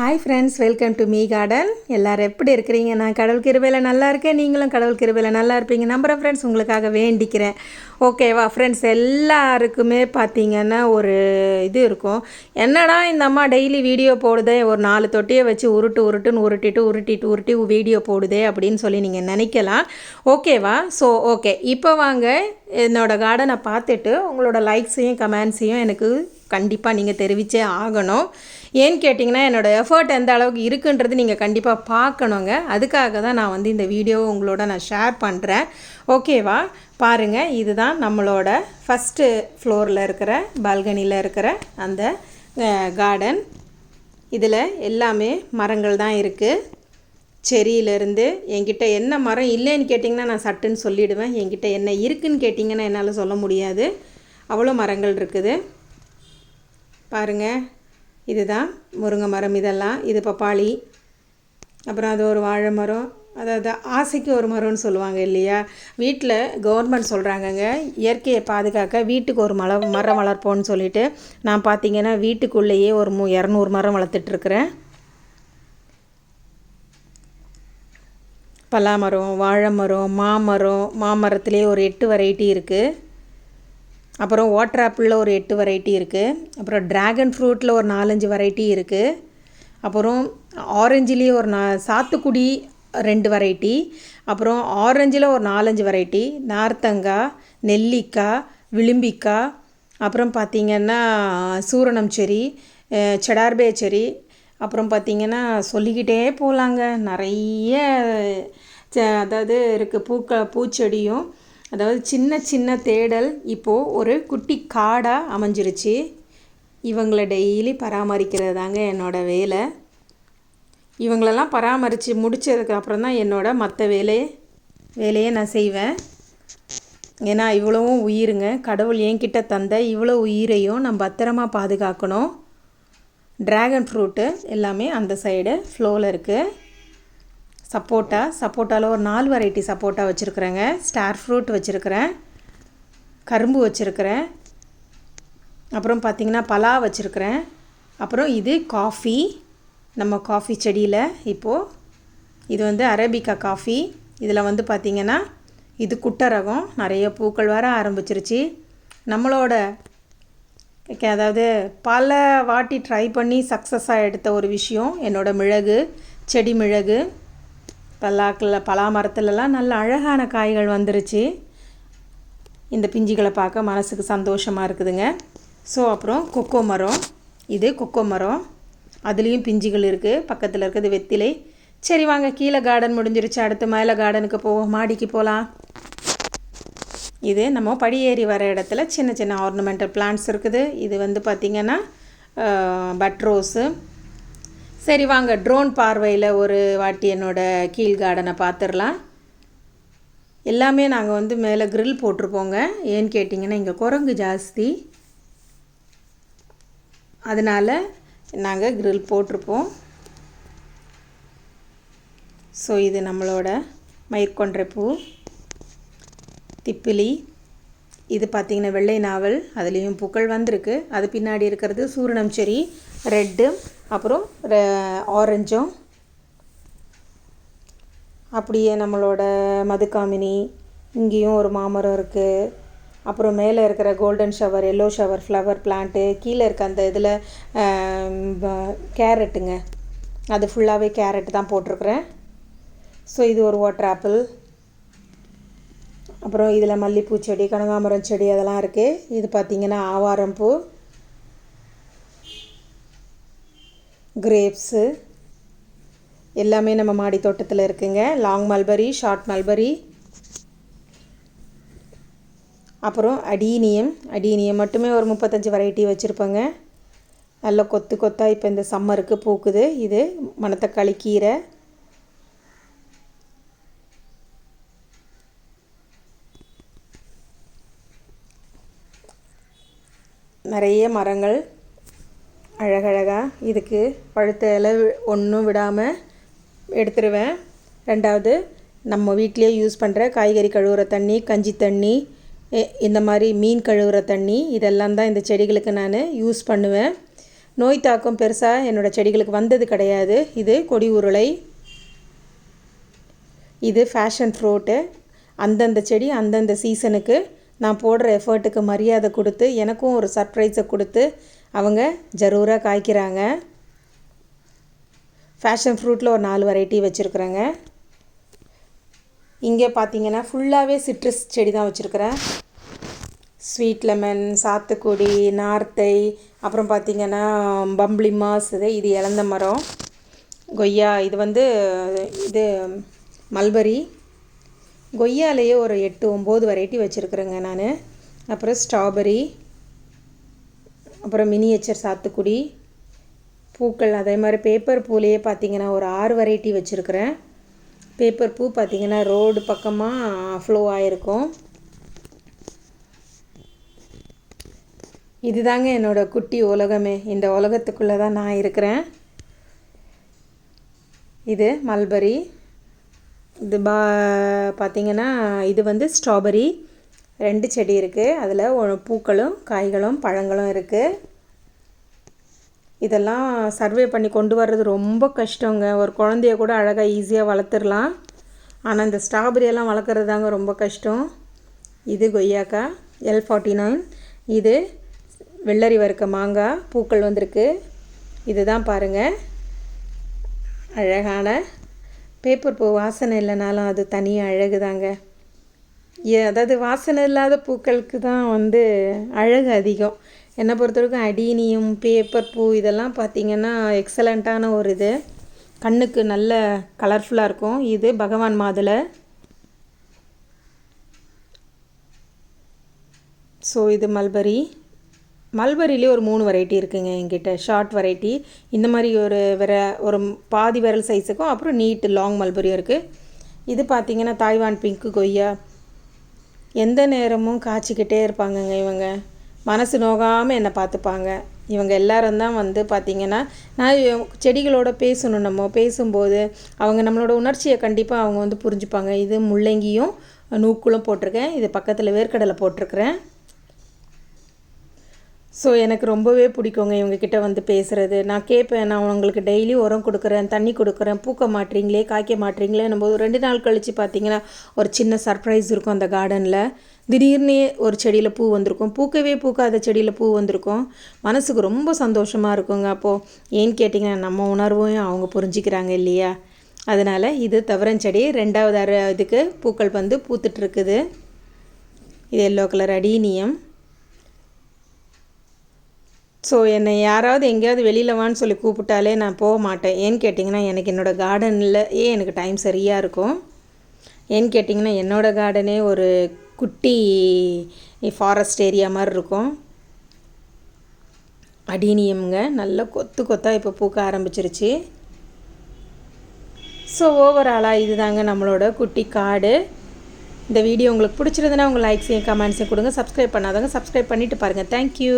Hi friends welcome to me garden எல்லோரும் எப்படி இருக்கிறீங்க? நான் கடவுள் கிருபையில் நல்லா இருக்கேன். நீங்களும் கடவுள் கிருபையில் நல்லா இருப்பீங்க. நம்புகிற ஃப்ரெண்ட்ஸ் உங்களுக்காக வேண்டிக்கிறேன். ஓகேவா ஃப்ரெண்ட்ஸ் எல்லாருக்குமே பார்த்தீங்கன்னா ஒரு இது இருக்கும். என்னடா இந்த அம்மா டெய்லி வீடியோ போடுதே? ஒரு நாலு தொட்டியை வச்சு உருட்டு உருட்டுன்னு உருட்டிட்டு உருட்டிட்டு உருட்டி வீடியோ போடுதே அப்படின்னு சொல்லி நீங்கள் நினைக்கலாம். ஓகேவா ஸோ ஓகே இப்போ வாங்க என்னோடய கார்டனை பார்த்துட்டு உங்களோட லைக்ஸையும் கமெண்ட்ஸையும் எனக்கு கண்டிப்பாக நீங்கள் தெரிவித்தே ஆகணும். ஏன்னு கேட்டிங்கன்னா என்னோடய எஃபர்ட் எந்த அளவுக்கு இருக்குன்றது நீங்கள் கண்டிப்பாக பார்க்கணுங்க. அதுக்காக தான் நான் வந்து இந்த வீடியோவை உங்களோட நான் ஷேர் பண்ணுறேன் ஓகேவா பாருங்கள் இதுதான் நம்மளோட ஃபஸ்ட்டு ஃப்ளோரில் இருக்கிற பால்கனியில் இருக்கிற அந்த கார்டன் இதில் எல்லாமே மரங்கள் தான் இருக்குது செரியிலேருந்து என்கிட்ட என்ன மரம் இல்லைன்னு கேட்டிங்கன்னா நான் சட்டுன்னு சொல்லிவிடுவேன் என்கிட்ட என்ன இருக்குதுன்னு கேட்டிங்கன்னா என்னால் சொல்ல முடியாது. அவ்வளோ மரங்கள் இருக்குது. பாருங்கள் இதுதான் முருங்கை மரம் இதெல்லாம். இது பப்பாளி. அப்புறம் அது ஒரு வாழை மரம். அதாவது ஆசைக்கு ஒரு மரம்னு சொல்லுவாங்க இல்லையா? வீட்டில் கவர்மெண்ட் சொல்கிறாங்கங்க இயற்கையை பாதுகாக்க வீட்டுக்கு ஒரு மல மரம் வளர்ப்போம்னு சொல்லிட்டு நான் பார்த்தீங்கன்னா வீட்டுக்குள்ளேயே ஒரு மு இரநூறு மரம் வளர்த்துட்ருக்குறேன். பலாமரம் வாழை மரம் மாமரம் மாமரத்துலேயே ஒரு எட்டு வெரைட்டி இருக்குது அப்புறம் வாட்டர் ஆப்பிளில் ஒரு எட்டு வெரைட்டி இருக்குது அப்புறம் ட்ராகன் ஃப்ரூட்டில் ஒரு நாலஞ்சு வெரைட்டி இருக்குது அப்புறம் ஆரஞ்சுலேயே ஒரு நா சாத்துக்குடி ரெண்டு வெரைட்டி அப்புறம் ஆரஞ்சில் ஒரு நாலஞ்சு வெரைட்டி நார்த்தங்காய் நெல்லிக்காய் விளிம்பிக்காய். அப்புறம் பார்த்திங்கன்னா சூரணம் செரி செடார்பே செரி அப்புறம் பார்த்திங்கன்னா சொல்லிக்கிட்டே போகலாங்க நிறைய அதாவது இருக்குது பூக்க பூச்செடியும். அதாவது சின்ன சின்ன தேடல் இப்போது ஒரு குட்டி காடாக அமைஞ்சிருச்சு. இவங்களை டெய்லி பராமரிக்கிறது தாங்க என்னோடய வேலை. இவங்களெல்லாம் பராமரித்து முடித்ததுக்கு அப்புறம் தான் என்னோடய மற்ற வேலையை வேலையை நான் செய்வேன். ஏன்னா இவ்வளவும் உயிருங்க. கடவுள் என்கிட்ட தந்த இவ்வளோ உயிரையும் நம்ம பத்திரமா பாதுகாக்கணும். ட்ராகன் ஃப்ரூட்டு எல்லாமே அந்த சைடு ஃப்ளோவில் இருக்குது சப்போட்டா. சப்போட்டாவில் ஒரு நாலு வெரைட்டி சப்போட்டா வச்சுருக்குறேங்க. ஸ்டார் ஃப்ரூட் வச்சுருக்கிறேன். கரும்பு வச்சுருக்கிறேன். அப்புறம் பார்த்திங்கன்னா பலா வச்சுருக்கிறேன். அப்புறம் இது காஃபி நம்ம காஃபி செடியில் இப்போது இது வந்து அரேபிக்கா காஃபி இதில் வந்து பார்த்திங்கன்னா இது குட்டை ரகம். நிறைய பூக்கள் வர ஆரம்பிச்சிருச்சு. நம்மளோட அதாவது பல வாட்டி ட்ரை பண்ணி சக்ஸஸாக எடுத்த ஒரு விஷயம் என்னோடய மிளகு செடி மிளகு. பல்லாக்கில் பலா மரத்துலலாம் நல்ல அழகான காய்கள் வந்துருச்சு. இந்த பிஞ்சுகளை பார்க்க மனசுக்கு சந்தோஷமாக இருக்குதுங்க. ஸோ அப்புறம் கொக்கோ மரம். இது கொக்கோ மரம். அதுலேயும் பிஞ்சுகள் இருக்குது பக்கத்தில் இருக்கிறது வெத்திலை. சரி வாங்க. கீழே கார்டன் முடிஞ்சிருச்சு. அடுத்து மேலே கார்டனுக்கு போவோம். மாடிக்கு போகலாம் இது நம்ம படியேறி வர இடத்துல சின்ன சின்ன ஆர்னமெண்டல் பிளான்ட்ஸ் இருக்குது. இது வந்து பார்த்திங்கன்னா பட் ரோஸு சரி வாங்க. ட்ரோன் பார்வையில் ஒரு வாட்டி என்னோடய கீழ் கார்டனை பார்த்துடலாம் எல்லாமே நாங்கள் வந்து மேலே க்ரில் போட்டிருப்போங்க. ஏன்னு கேட்டிங்கன்னா இங்கே குரங்கு ஜாஸ்தி. அதனால் நாங்கள் க்ரில் போட்டிருப்போம். ஸோ இது நம்மளோட மயிர்கொன்றை பூ. திப்பிலி. இது பார்த்திங்கன்னா வெள்ளை நாவல் அதுலேயும் பூக்கள் வந்திருக்கு. அது பின்னாடி இருக்கிறது சூரணம் செரி ரெட்டு அப்புறம் ஆரஞ்சும். அப்படியே நம்மளோட மதுக்காமினி இங்கேயும் ஒரு மாமரம் இருக்குது அப்புறம் மேலே இருக்கிற golden shower yellow shower flower plant கீழே இருக்க அந்த இதில் கேரட்டுங்க அது ஃபுல்லாகவே கேரட் தான் போட்டிருக்குறேன். ஸோ இது ஒரு வாட்டர் ஆப்பிள் அப்புறம் இதில் மல்லிப்பூ செடி கனகாமரம் செடி அதெல்லாம் இருக்குது இது பார்த்திங்கன்னா ஆவாரம் பூ கிரேப்ஸு எல்லாமே நம்ம மாடி தோட்டத்தில் இருக்குங்க. லாங் மல்பரி ஷார்ட் மல்பரி அப்புறம் அடீனியம். அடீனியம் மட்டுமே ஒரு முப்பத்தஞ்சு வெரைட்டி வச்சுருப்பேங்க. நல்ல கொத்து கொத்தாக இப்போ இந்த சம்மருக்கு பூக்குது. இது மணத்தக்காளி கீரை. நிறைய மரங்கள் அழகழகாக இதுக்கு பழுத்த இலை ஒன்றும் விடாமல் எடுத்துருவேன். ரெண்டாவது நம்ம வீட்டிலே யூஸ் பண்ணுற காய்கறி கழுவுற தண்ணி கஞ்சி தண்ணி இந்த மாதிரி மீன் கழுவுற தண்ணி இதெல்லாம் தான் இந்த செடிகளுக்கு நான் யூஸ் பண்ணுவேன். நோய் தாக்கம் பெருசாக என்னோடய செடிகளுக்கு வந்தது கிடையாது. இது கொடி உருளை இது ஃபேஷன் ஃப்ரூட்டு அந்தந்த செடி அந்தந்த சீசனுக்கு நான் போடுற எஃபர்ட்டுக்கு மரியாதை கொடுத்து எனக்கும் ஒரு சர்ப்ரைஸை கொடுத்து அவங்க ஜரூராக காய்க்கிறாங்க. ஃபேஷன் ஃப்ரூட்டில் ஒரு நாலு வெரைட்டி வச்சுருக்குறேங்க. இங்கே பார்த்தீங்கன்னா ஃபுல்லாகவே சிட்ரஸ் செடி தான் வச்சுருக்குறேன். ஸ்வீட் லெமன் சாத்துக்குடி நார்த்தை அப்புறம் பார்த்திங்கன்னா பம்ப்ளி மாஸ் இது இது இழந்த மரம். கொய்யா இது வந்து இது மல்பரி. கொய்யாலேயே ஒரு எட்டு ஒம்பது வெரைட்டி வச்சுருக்குறேங்க நான். அப்புறம் ஸ்ட்ராபெரி அப்புறம் மினியேச்சர் சாத்துக்குடி பூக்கள் அதே மாதிரி பேப்பர் பூலேயே பார்த்திங்கன்னா ஒரு ஆறு வெரைட்டி வச்சுருக்குறேன். பேப்பர் பூ பார்த்திங்கன்னா ரோடு பக்கமாக ஃப்ளோ ஆகிருக்கும் இதுதாங்க என்னோடய குட்டி உலகமே. இந்த உலகத்துக்குள்ளே தான் நான் இருக்கிறேன். இது மல்பரி இது பா பார்த்திங்கன்னா இது வந்து ஸ்ட்ராபெரி. ரெண்டு செடி இருக்குது அதில் பூக்களும் காய்களும் பழங்களும் இருக்குது இதெல்லாம் சர்வே பண்ணி கொண்டு வர்றது ரொம்ப கஷ்டங்க. ஒரு குழந்தைய கூட அழகாக ஈஸியாக வளர்த்துடலாம். ஆனால் இந்த ஸ்ட்ராபெரியெல்லாம் வளர்க்குறது தாங்க ரொம்ப கஷ்டம். இது கொய்யாக்கா எல் ஃபார்ட்டி நைன் இது வெள்ளரி வறுக்க மாங்காய் பூக்கள் வந்திருக்கு. இதுதான் பாருங்கள் அழகான பேப்பர் பூ வாசனை இல்லைனாலும் அது தனி அழகு தாங்க அதாவது வாசனை இல்லாத பூக்களுக்கு தான் வந்து அழகு அதிகம். என்னை பொறுத்தவரைக்கும் அடீனியம் பேப்பர் பூ இதெல்லாம் பார்த்திங்கன்னா எக்ஸலண்ட்டான ஒரு இது. கண்ணுக்கு நல்ல கலர்ஃபுல்லாக இருக்கும். இது பகவான் மாதுளை. ஸோ இது மல்பரி மல்பரிலே ஒரு மூணு வெரைட்டி இருக்குங்க என்கிட்ட. ஷார்ட் வெரைட்டி இந்த மாதிரி ஒரு விர ஒரு பாதி விரல் சைஸுக்கும் அப்புறம் நீட்டு லாங் மல்பரியும் இருக்குது இது பார்த்திங்கன்னா தாய்வான் பிங்க்கு கொய்யா. எந்த நேரமும் காய்ச்சிக்கிட்டே இருப்பாங்கங்க இவங்க. மனசு நோகாமல் என்னை பார்த்துப்பாங்க. இவங்க எல்லாரும் தான் வந்து பார்த்திங்கன்னா நான் செடிகளோட பேசணும். நம்ம பேசும்போது அவங்க நம்மளோட உணர்ச்சியை கண்டிப்பாக அவங்க வந்து புரிஞ்சுப்பாங்க. இது முள்ளங்கியும் நூக்குளும் போட்டிருக்கேன். இது பக்கத்தில் வேர்க்கடலை போட்டிருக்கிறேன். ஸோ எனக்கு ரொம்பவே பிடிக்குங்க இவங்கக்கிட்ட வந்து பேசுகிறது நான் கேட்பேன் நான் உங்களுக்கு டெய்லி உரம் கொடுக்குறேன் தண்ணி கொடுக்குறேன் பூக்க மாட்டீங்களே காய்க்க மாட்டீங்களே நம்ம ரெண்டு நாள் கழித்து பார்த்தீங்கன்னா ஒரு சின்ன சர்ப்ரைஸ் இருக்கும் அந்த கார்டனில் திடீர்னு ஒரு செடியில் பூ வந்திருக்கும். பூக்கவே பூக்காத செடியில் பூ வந்திருக்கும். மனசுக்கு ரொம்ப சந்தோஷமாக இருக்குங்க அப்போது ஏன்னு கேட்டிங்கன்னா நம்ம உணர்வும் அவங்க புரிஞ்சிக்கிறாங்க இல்லையா? அதனால் இது தவறஞ்செடி ரெண்டாவது அரை இதுக்கு பூக்கள் வந்து பூத்துட்ருக்குது இது எல்லோ கலர் அடீனியம் ஸோ என்னை யாராவது எங்கேயாவது வெளியில் வான்னு சொல்லி கூப்பிட்டாலே நான் போக மாட்டேன். ஏன்னு கேட்டிங்கன்னா எனக்கு என்னோடய கார்டனில் ஏன் எனக்கு டைம் சரியாக இருக்கும். ஏன்னு கேட்டிங்கன்னா என்னோடய கார்டனே ஒரு குட்டி ஃபாரஸ்ட் ஏரியா மாதிரி இருக்கும். அடீனியம்ங்க. நல்ல கொத்து கொத்தாக இப்போ பூக்க ஆரம்பிச்சிருச்சு. ஸோ ஓவராலாக இது தாங்க நம்மளோட குட்டி காடு. இந்த வீடியோ உங்களுக்கு பிடிச்சிருந்தனா உங்கள் லைக்ஸையும் கமெண்ட்ஸையும் கொடுங்க. சப்ஸ்கிரைப் பண்ணாதவங்க சப்ஸ்கிரைப் பண்ணிவிட்டு பாருங்கள் தேங்க்யூ